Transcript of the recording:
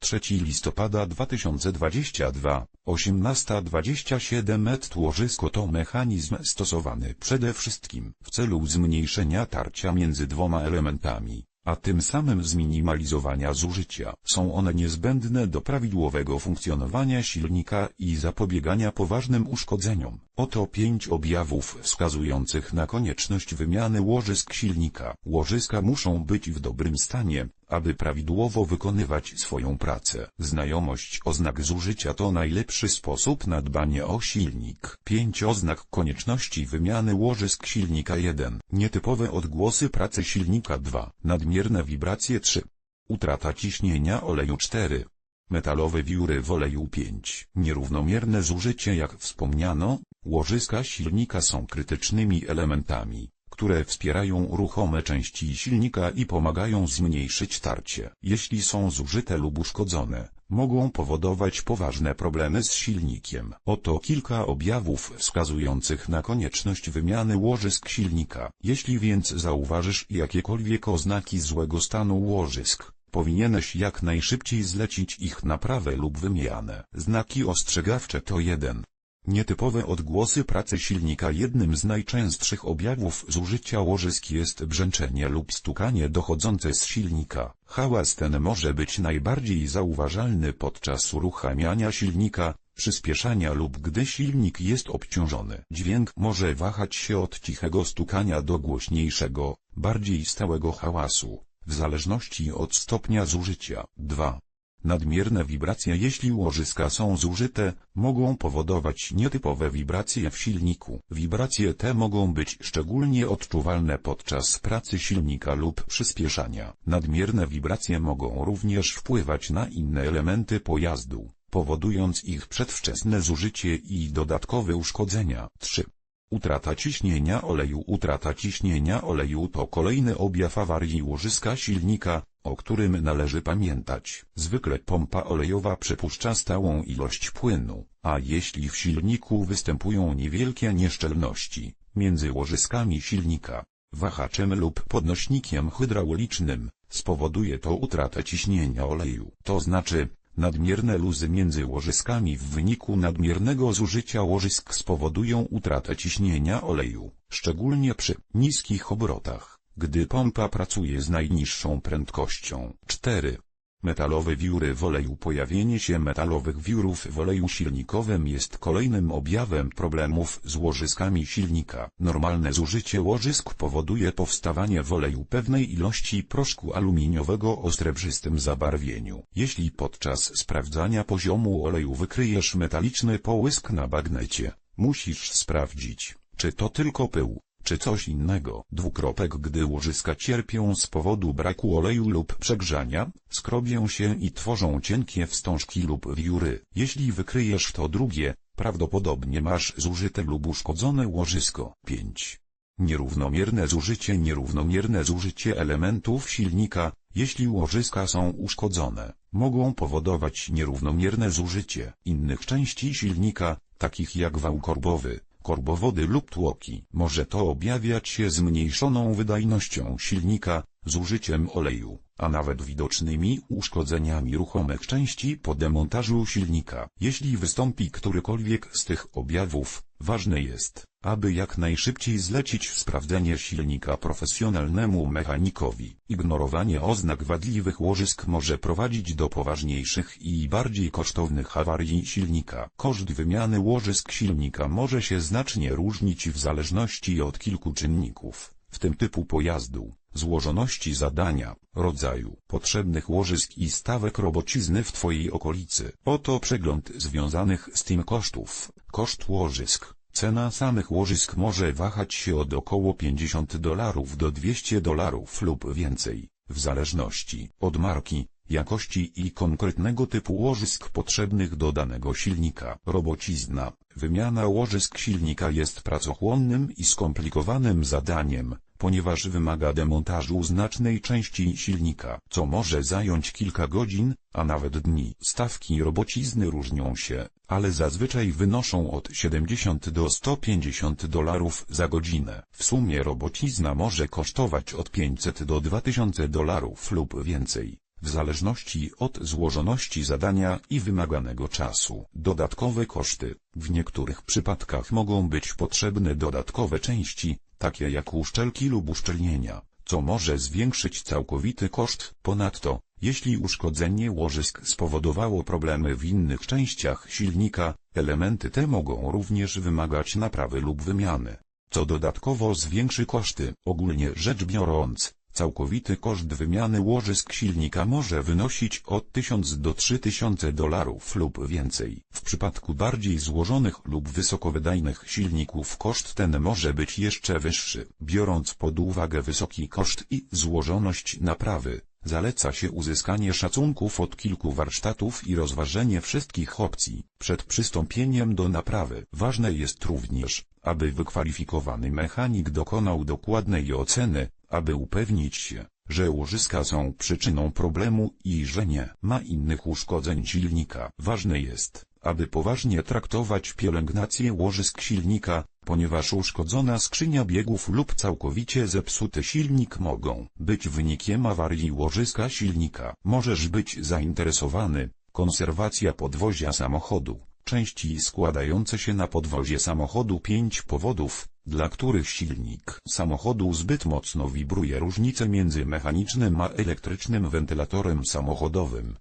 3 listopada 2022 18.27 Ekt łożysko to mechanizm stosowany przede wszystkim w celu zmniejszenia tarcia między dwoma elementami, a tym samym zminimalizowania zużycia. Są one niezbędne do prawidłowego funkcjonowania silnika i zapobiegania poważnym uszkodzeniom. Oto pięć objawów wskazujących na konieczność wymiany łożysk silnika. Łożyska muszą być w dobrym stanie, aby prawidłowo wykonywać swoją pracę. Znajomość oznak zużycia to najlepszy sposób na dbanie o silnik. Pięć oznak konieczności wymiany łożysk silnika 1. Nietypowe odgłosy pracy silnika 2. Nadmierne wibracje 3. Utrata ciśnienia oleju 4. Metalowe wióry w oleju 5. Nierównomierne zużycie Jak wspomniano, łożyska silnika są krytycznymi elementami, które wspierają ruchome części silnika i pomagają zmniejszyć tarcie. Jeśli są zużyte lub uszkodzone, mogą powodować poważne problemy z silnikiem. Oto kilka objawów wskazujących na konieczność wymiany łożysk silnika. Jeśli więc zauważysz jakiekolwiek oznaki złego stanu łożysk, Powinieneś jak najszybciej zlecić ich naprawę lub wymianę. Znaki ostrzegawcze to 1. Nietypowe odgłosy pracy silnika Jednym z najczęstszych objawów zużycia łożysk jest brzęczenie lub stukanie dochodzące z silnika. Hałas ten może być najbardziej zauważalny podczas uruchamiania silnika, przyspieszania lub gdy silnik jest obciążony. Dźwięk może wahać się od cichego stukania do głośniejszego, bardziej stałego hałasu w zależności od stopnia zużycia. 2. Nadmierne wibracje Jeśli łożyska są zużyte, mogą powodować nietypowe wibracje w silniku. Wibracje te mogą być szczególnie odczuwalne podczas pracy silnika lub przyspieszania. Nadmierne wibracje mogą również wpływać na inne elementy pojazdu, powodując ich przedwczesne zużycie i dodatkowe uszkodzenia. 3. Utrata ciśnienia oleju Utrata ciśnienia oleju to kolejny objaw awarii łożyska silnika, o którym należy pamiętać. Zwykle pompa olejowa przepuszcza stałą ilość płynu, a jeśli w silniku występują niewielkie nieszczelności, między łożyskami silnika, wahaczem lub podnośnikiem hydraulicznym, spowoduje to utratę ciśnienia oleju. To znaczy, Nadmierne luzy między łożyskami w wyniku nadmiernego zużycia łożysk spowodują utratę ciśnienia oleju, szczególnie przy niskich obrotach, gdy pompa pracuje z najniższą prędkością. 4. Metalowe wióry w oleju Pojawienie się metalowych wiórów w oleju silnikowym jest kolejnym objawem problemów z łożyskami silnika. Normalne zużycie łożysk powoduje powstawanie w oleju pewnej ilości proszku aluminiowego o srebrzystym zabarwieniu. Jeśli podczas sprawdzania poziomu oleju wykryjesz metaliczny połysk na bagnecie, musisz sprawdzić, czy to tylko pył czy coś innego. Dwukropek Gdy łożyska cierpią z powodu braku oleju lub przegrzania, skrobią się i tworzą cienkie wstążki lub wióry. Jeśli wykryjesz to drugie, prawdopodobnie masz zużyte lub uszkodzone łożysko. 5. Nierównomierne zużycie Nierównomierne zużycie elementów silnika, jeśli łożyska są uszkodzone, mogą powodować nierównomierne zużycie innych części silnika, takich jak wał korbowy, korbowody lub tłoki. Może to objawiać się zmniejszoną wydajnością silnika, zużyciem oleju, a nawet widocznymi uszkodzeniami ruchomych części po demontażu silnika. Jeśli wystąpi którykolwiek z tych objawów, ważne jest, aby jak najszybciej zlecić sprawdzenie silnika profesjonalnemu mechanikowi. Ignorowanie oznak wadliwych łożysk może prowadzić do poważniejszych i bardziej kosztownych awarii silnika. Koszt wymiany łożysk silnika może się znacznie różnić w zależności od kilku czynników, w tym typu pojazdu, złożoności zadania, rodzaju potrzebnych łożysk i stawek robocizny w Twojej okolicy. Oto przegląd związanych z tym kosztów. Koszt łożysk. Cena samych łożysk może wahać się od około 50 dolarów do 200 dolarów lub więcej, w zależności od marki, jakości i konkretnego typu łożysk potrzebnych do danego silnika. Robocizna, wymiana łożysk silnika jest pracochłonnym i skomplikowanym zadaniem, ponieważ wymaga demontażu znacznej części silnika, co może zająć kilka godzin, a nawet dni. Stawki robocizny różnią się, ale zazwyczaj wynoszą od 70 do 150 dolarów za godzinę. W sumie robocizna może kosztować od 500 do 2000 dolarów lub więcej w zależności od złożoności zadania i wymaganego czasu. Dodatkowe koszty. W niektórych przypadkach mogą być potrzebne dodatkowe części, takie jak uszczelki lub uszczelnienia, co może zwiększyć całkowity koszt. Ponadto, jeśli uszkodzenie łożysk spowodowało problemy w innych częściach silnika, elementy te mogą również wymagać naprawy lub wymiany, co dodatkowo zwiększy koszty. Ogólnie rzecz biorąc, Całkowity koszt wymiany łożysk silnika może wynosić od 1000 do 3000 dolarów lub więcej. W przypadku bardziej złożonych lub wysokowydajnych silników koszt ten może być jeszcze wyższy. Biorąc pod uwagę wysoki koszt i złożoność naprawy, zaleca się uzyskanie szacunków od kilku warsztatów i rozważenie wszystkich opcji przed przystąpieniem do naprawy. Ważne jest również, aby wykwalifikowany mechanik dokonał dokładnej oceny, aby upewnić się, że łożyska są przyczyną problemu i że nie ma innych uszkodzeń silnika. Ważne jest, aby poważnie traktować pielęgnację łożysk silnika, ponieważ uszkodzona skrzynia biegów lub całkowicie zepsuty silnik mogą być wynikiem awarii łożyska silnika. Możesz być zainteresowany, konserwacja podwozia samochodu, części składające się na podwozie samochodu 5 powodów, dla których silnik samochodu zbyt mocno wibruje różnice między mechanicznym a elektrycznym wentylatorem samochodowym.